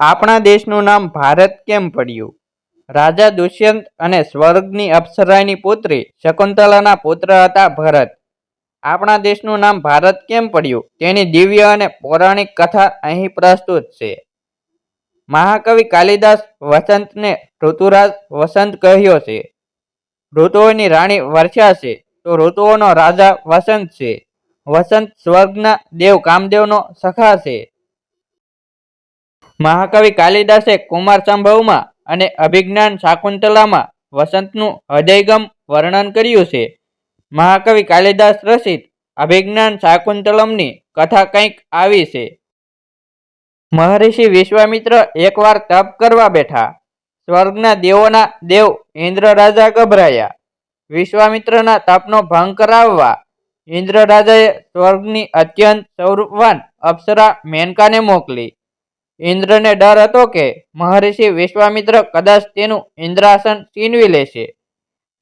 આપણા દેશનું નામ ભારત કેમ પડ્યું? રાજા દુષ્યંત અને સ્વર્ગની અપ્સરાની પુત્રી શકુંતલાના પુત્ર હતા ભરત. આપણા દેશનું નામ ભારત કેમ પડ્યું? તેની દિવ્ય અને પૌરાણિક કથા અહીં પ્રસ્તુત છે. મહાકવિ કાલિદાસ વસંતને ઋતુરાજ વસંત કહ્યો છે. ઋતુઓની રાણી વર્ષા છે, તો ઋતુઓનો રાજા વસંત છે. વસંત સ્વર્ગના દેવ કામદેવનો સખા છે. મહાકવિ કાલિદાસે કુમાર સંભવમાં અને અભિજ્ઞાન શાકુંતલામાં વસંતનું હૃદયગમ વર્ણન કર્યું છે. મહાકવિ કાલિદાસ રચિત અભિજ્ઞાન શાકુંતલમની કથા કંઈક આવી છે. મહર્ષિ વિશ્વામિત્ર એકવાર તપ કરવા બેઠા. સ્વર્ગના દેવોના દેવ ઇન્દ્ર રાજા ગભરાયા. વિશ્વામિત્રના તપનો ભંગ કરાવવા ઇન્દ્ર રાજાએ સ્વર્ગની અત્યંત સ્વરૂપવાન અપ્સરા મેનકાને મોકલી. ઇન્દ્રને ડર હતો કે મહર્ષિ વિશ્વામિત્ર કદાચ તેનું ઇન્દ્રાસન છીનવી લેશે.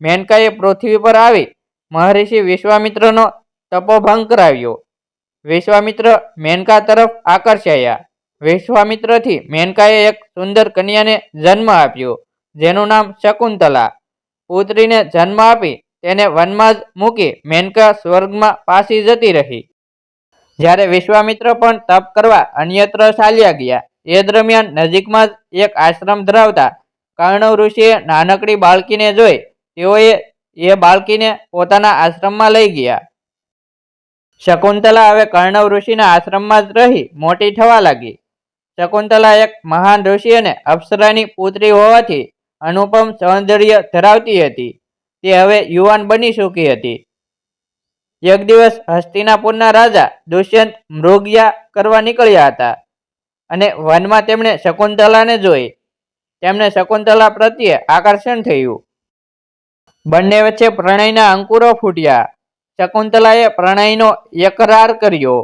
મેનકાએ પૃથ્વી પર આવી મહર્ષિ વિશ્વામિત્રનો તપોભંગ કરાવ્યો. વિશ્વામિત્ર મેનકા તરફ આકર્ષાયા. વિશ્વામિત્રથી મેનકાએ એક સુંદર કન્યાને જન્મ આપ્યો, જેનું નામ શકુંતલા. પુત્રીને જન્મ આપી તેને વનમાં જ મૂકી મેનકા સ્વર્ગમાં પાસી જતી રહી. જ્યારે વિશ્વામિત્ર પણ તપ કરવા અન્યત્ર ચાલ્યા ગયા, એ દરમિયાન નજીકમાં જ એક આશ્રમ ધરાવતા કર્ણવ ઋષિએ નાનકડી બાળકીને જોઈ, તેઓએ એ બાળકીને પોતાના આશ્રમમાં લઈ ગયા. શકુંતલા હવે કર્ણવ ઋષિના આશ્રમમાં જ રહી મોટી થવા લાગી. શકુંતલા એક મહાન ઋષિ અને અપ્સરાની પુત્રી હોવાથી અનુપમ સૌંદર્ય ધરાવતી હતી. તે હવે યુવાન બની ચૂકી હતી. એક દિવસ હસ્તિનાપુરના રાજા દુષ્યંત મૃગયા કરવા નીકળ્યા હતા અને વનમાં તેમણે શકુંતલાને જોઈ. તેમને શકુંતલા પ્રત્યે આકર્ષણ થયું. બંને વચ્ચે પ્રણયના અંકુરો ફૂટ્યા. શકુંતલાએ પ્રણયનો એકરાર કર્યો.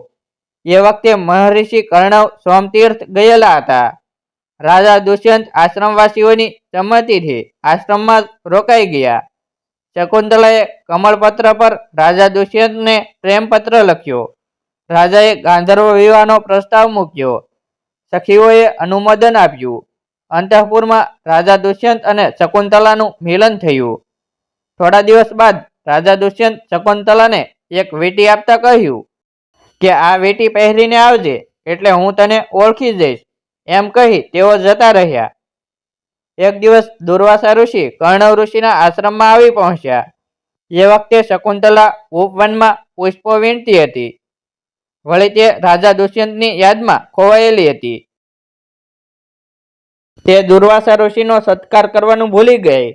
એ વખતે મહર્ષિ કર્ણવ સોમતીર્થ ગયેલા હતા. રાજા દુષ્યંત આશ્રમવાસીઓની સંમતિથી આશ્રમમાં રોકાઈ ગયા. શકુંતલાએ કમળપત્ર પર રાજા દુષ્યંતને પ્રેમપત્ર લખ્યો. રાજાએ ગાંધર્વ વિવાહનો પ્રસ્તાવ મૂક્યો. સખીઓએ અનુમોદન આપ્યું. અંતઃપુરમાં રાજા દુષ્યંત અને શકુંતલાનું મિલન થયું. થોડા દિવસ બાદ રાજા દુષ્યંત શકુંતલાને એક વીંટી આપતા કહ્યું કે, આ વેટી પહેરીને આવજે, એટલે હું તને ઓળખી જઈશ. એમ કહી તેઓ જતા રહ્યા. એક દિવસ દુર્વાસા ઋષિ કર્ણવ ઋષિના આશ્રમમાં આવી પહોંચ્યા. જે વખતે શકુંતલા ઉપવનમાં પુષ્પો વીણતી હતી. વળી તે રાજા દુષ્યંતની યાદમાં ખોવાયેલી હતી. તે દુર્વાસા ઋષિનો સત્કાર કરવાનું ભૂલી ગઈ.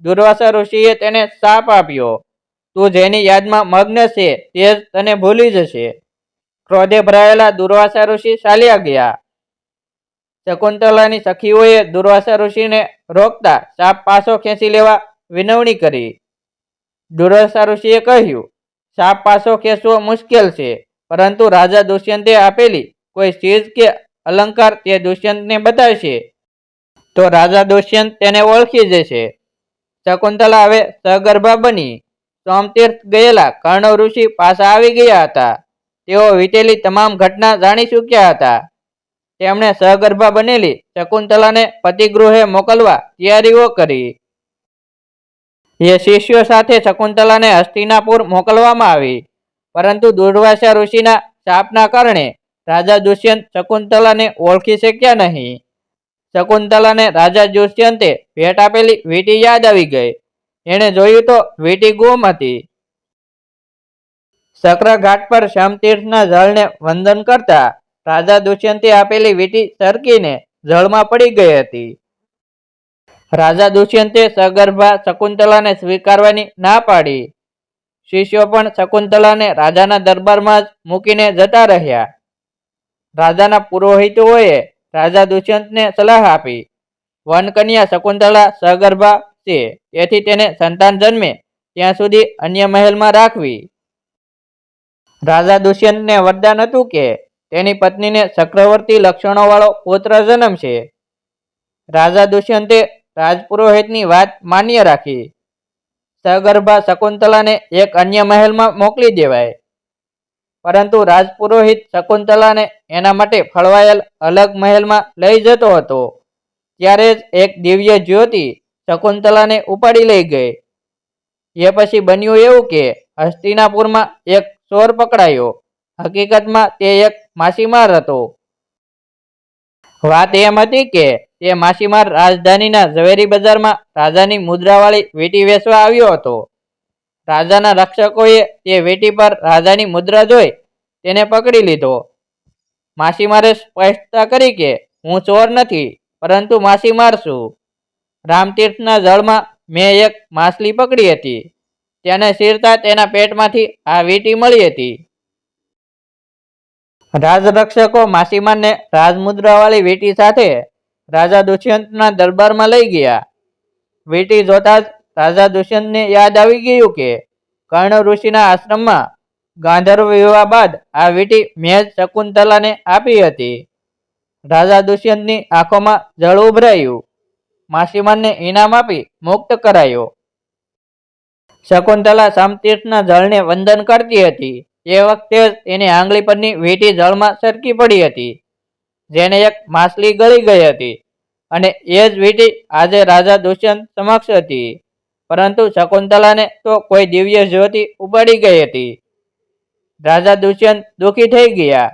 દુર્વાસા ઋષિએ તેને શાપ આપ્યો. તું જેની યાદમાં મગ્ન છે તે જ તને ભૂલી જશે. ક્રોધે ભરાયેલા દુર્વાસા ઋષિ ચાલ્યા ગયા. શકુંતલાની સખીઓએ દુર્વાસા ઋષિને રોકતા સાપ પાછો ખેંચી લેવા વિનવણી કરી. દુર્વાસા ઋષિએ કહ્યું, સાપ પાછો ખેંચવો મુશ્કેલ છે, પરંતુ રાજા દુષ્યંતે આપેલી કોઈ ચીજ કે અલંકાર તે દુષ્યંતને બતાવશે. તો રાજા દુષ્યંત તેને ઓળખી જશે. શકુંતલા હવે સગર્ભા બની. સોમતીર્થ ગયેલા કર્ણવ ઋષિ પાછા આવી ગયા હતા. તેઓ વીતેલી તમામ ઘટના જાણી ચૂક્યા હતા. તેમણે સહગર્ભા બનેલી શકુંતલાને પતિગૃહે મોકલવા તૈયારીઓ કરી. એ શિષ્યો સાથે શકુંતલાને હસ્તિનાપુર મોકલવામાં આવી. પરંતુ દુર્વાસા ઋષિના શાપના કારણે રાજા દુષ્યંત શકુંતલાને ઓળખી શક્યા નહીં. શકુંતલાને રાજા દુષ્યંતે ભેટ આપેલી વીંટી યાદ આવી ગઈ. એણે જોયું તો વીંટી ગુમ હતી. શક્રઘાટ પર શમતીર્થના જળને વંદન કરતા રાજા દુષ્યંતે આપેલી વીટી સરકીને જળમાં પડી ગઈ હતી. રાજા દુષ્યંતે સગર્ભા શકુંતલાને સ્વીકારવાની ના પાડી. શિષ્યો પણ શકુંતલાને રાજાના દરબારમાં જ મૂકીને જતા રહ્યા. રાજાના પુરોહિતોએ રાજા દુષ્યંતને સલાહ આપી. વનકન્યા શકુંતલા સગર્ભા છે, તેથી તેને સંતાન જન્મે ત્યાં સુધી અન્ય મહેલમાં રાખવી. રાજા દુષ્યંતને વરદાન હતું કે તેની પત્નીને ચક્રવર્તી લક્ષણોવાળો પુત્ર જન્મશે રાજા દુષ્યંતે રાજપુરોહિતની વાત માન્ય રાખી. સગર્ભા શકુંતલાને એક અન્ય મહેલમાં મોકલી દેવાય. પરંતુ રાજપુરોહિત શકુંતલાને એના માટે ફળવાયેલ અલગ મહેલમાં લઈ જતો હતો. ત્યારે જ એક દિવ્ય જ્યોતિ શકુંતલાને ઉપાડી લઈ ગઈ. એ પછી બન્યું એવું કે હસ્તિનાપુરમાં એક ચોર પકડાયો. હકીકતમાં તે એક માછીમાર હતો. વાત એમ હતી કે તે માછીમાર રાજધાનીના ઝવેરી બજારમાં રાજાની મુદ્રાવાળી વીંટી વેચવા આવ્યો હતો. રાજાના રક્ષકોએ તે વીંટી પર રાજાની મુદ્રા જોઈ તેને પકડી લીધો. માછીમારે સ્પષ્ટતા કરી કે હું ચોર નથી, પરંતુ માછીમાર છું. રામતીર્થના જળમાં મેં એક માછલી પકડી હતી. તેને શીરતા તેના પેટમાંથી આ વીંટી મળી હતી. રાજરક્ષકો માસીમાને રાજમુદ્રાવાળી વીંટી સાથે રાજા દુષ્યંતના દરબારમાં લઈ ગયા. વેટી જોતા જ રાજા દુષ્યંતને યાદ આવી ગયું કે કર્ણ ઋષિના આશ્રમમાં ગાંધર્વ વિવાહ બાદ આ વેટી મેં શકુંતલાને આપી હતી. રાજા દુષ્યંતની આંખોમાં જળ ઉભરાયું. માસીમાનને ઇનામ આપી મુક્ત કરાયો. શકુંતલા સામતીર્થના જળને વંદન કરતી હતી. એ વખતે જ એની આંગળી પરની વીંટી જળમાં સરકી પડી હતી, જેને એક માછલી ગળી ગઈ હતી. અને એ જ વીંટી આજે રાજા દુષ્યંત સમક્ષ હતી, પરંતુ શકુંતલાને તો કોઈ દિવ્ય જ્યોતિ ઉપાડી ગઈ હતી. રાજા દુષ્યંત દુઃખી થઈ ગયા.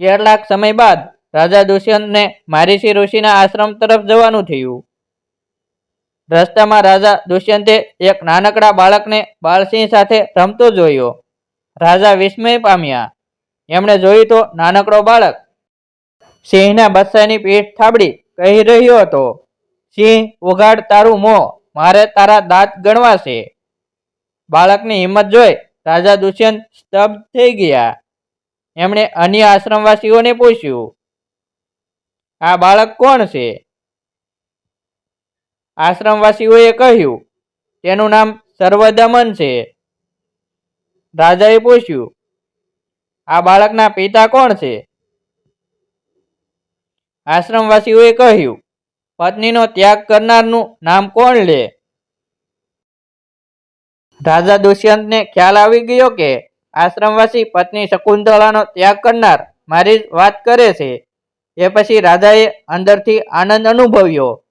કેટલાક સમય બાદ રાજા દુષ્યંતને મારીસી ઋષિના આશ્રમ તરફ જવાનું થયું. રસ્તામાં રાજા દુષ્યંતે એક નાનકડા બાળકને બાળસિંહ સાથે રમતો જોયો. રાજા વિસ્મય પામ્યા. એમણે જોયું તો નાનકડો બાળક સિંહના બચ્ચાની પીઠ થાબડી કહી રહ્યો હતો, સિંહ, ઉઘાડ તારું મોં, મારે તારા દાંત ગણવા છે બાળકની હિંમત જોઈ રાજા દુષ્યંત સ્તબ્ધ થઈ ગયા. એમણે અન્ય આશ્રમવાસીઓને પૂછ્યું, આ બાળક કોણ છે? આશ્રમવાસીઓએ કહ્યું, તેનું નામ સર્વદમન છે. રાજાએ પૂછ્યું, આ બાળકના પિતા કોણ છે? આશ્રમવાસીઓએ કહ્યું, પત્નીનો ત્યાગ કરનારનું નામ કોણ લે? રાજા દુષ્યંતને ખ્યાલ આવી ગયો કે આશ્રમવાસી પત્ની શકુંતળાનો ત્યાગ કરનાર મારી વાત કરે છે. એ પછી રાજાએ અંદરથી આનંદ અનુભવ્યો.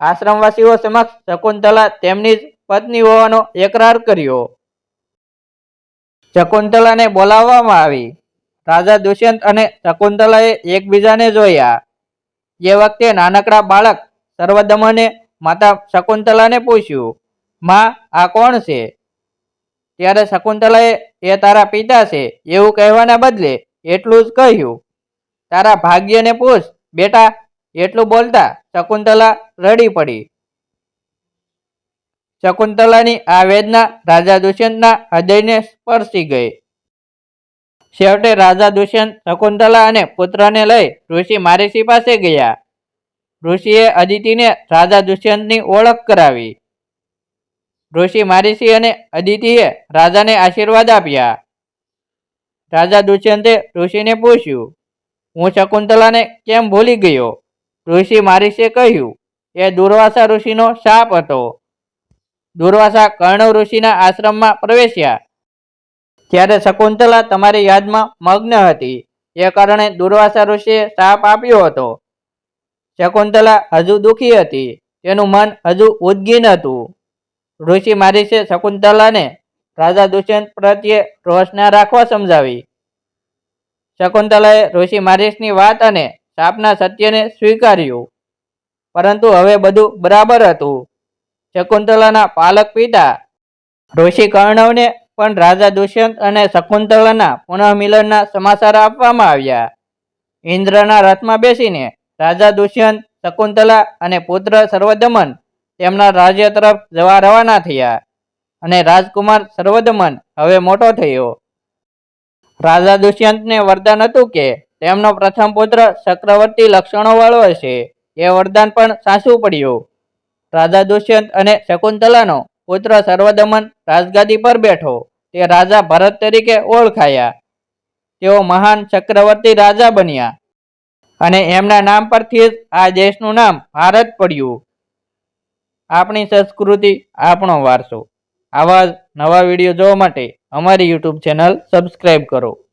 આશ્રમવાસીઓ સમક્ષ શકુંતલા તેમની જ પત્ની હોવાનો એકરાર કર્યો. શકુંતલાને બોલાવવામાં આવી. રાજા દુષ્યંત અને શકુંતલાએ એકબીજાને જોયા. એ વખતે નાનકડા બાળક સર્વદમને માતા શકુંતલાને પૂછ્યું, માં, આ કોણ છે? ત્યારે શકુંતલાએ, એ તારા પિતા છે, એવું કહેવાના બદલે એટલું જ કહ્યું. તારા ભાગ્યને પૂછ, બેટા એટલું બોલતા શકુંતલા રડી પડી. શકુંતલાની આ વેદના રાજા દુષ્યંતના હૃદયને સ્પર્શી ગઈ. છેવટે રાજા દુષ્યંત શકુંતલા અને પુત્રને લઈ ઋષિ મારીસી પાસે ગયા. ઋષિએ અદિતિને રાજા દુષ્યંતની ઓળખ કરાવી. ઋષિ મારીસી અને અદિતિએ રાજાને આશીર્વાદ આપ્યા. રાજા દુષ્યંતે ઋષિને પૂછ્યું, હું શકુંતલાને કેમ ભૂલી ગયો? ઋષિ મારીસે કહ્યું, એ દુર્વાસા ઋષિનો શાપ હતો. દુર્વાસા કર્ણવ ઋષિના આશ્રમમાં પ્રવેશ્યા. ત્યારે શકુંતલા તમારી યાદમાં મગ્ન હતી. એ કારણે દુર્વાસા ઋષિએ શાપ આપ્યો હતો. શકુંતલા હજુ દુઃખી હતી. તેનું મન હજુ ઉદ્ગીન હતું. ઋષિ મારીસે શકુંતલાને રાજા દુષ્યંત પ્રત્યે રોષ ના રાખવા સમજાવી. શકુંતલાએ ઋષિ મારીસની વાત અને શાપના સત્યને સ્વીકાર્યું. પરંતુ હવે બધું બરાબર હતું. શકુંતલાના પાલક પિતા ઋષિ કર્ણવને પણ રાજા દુષ્યંત અને શકુંતલાના પુનઃમિલનના સમાચાર આપવામાં આવ્યા. ઇન્દ્રના રથમાં બેસીને રાજા દુષ્યંત, શકુંતલા અને પુત્ર સર્વદમન તેમના રાજ્ય તરફ જવા રવાના થયા અને રાજકુમાર સર્વદમન હવે મોટો થયો. રાજા દુષ્યંતને વરદાન હતું કે તેમનો પ્રથમ પુત્ર ચક્રવર્તી લક્ષણોવાળો હશે. એ વરદાન પણ સાસુ પડ્યું. રાજા દુષ્યંત અને શકુંતલાનો પુત્ર સર્વદમન રાજગાદી પર બેઠો. તે રાજા ભરત તરીકે ઓળખાયા. તેઓ મહાન ચક્રવર્તી રાજા બન્યા. અને એમના નામ પરથી જ આ દેશનું નામ ભારત પડ્યું. આપણી સંસ્કૃતિ આપણો વારસો. આવા જ નવા વીડિયો જોવા માટે અમારી યુટ્યુબ ચેનલ સબસ્ક્રાઈબ કરો.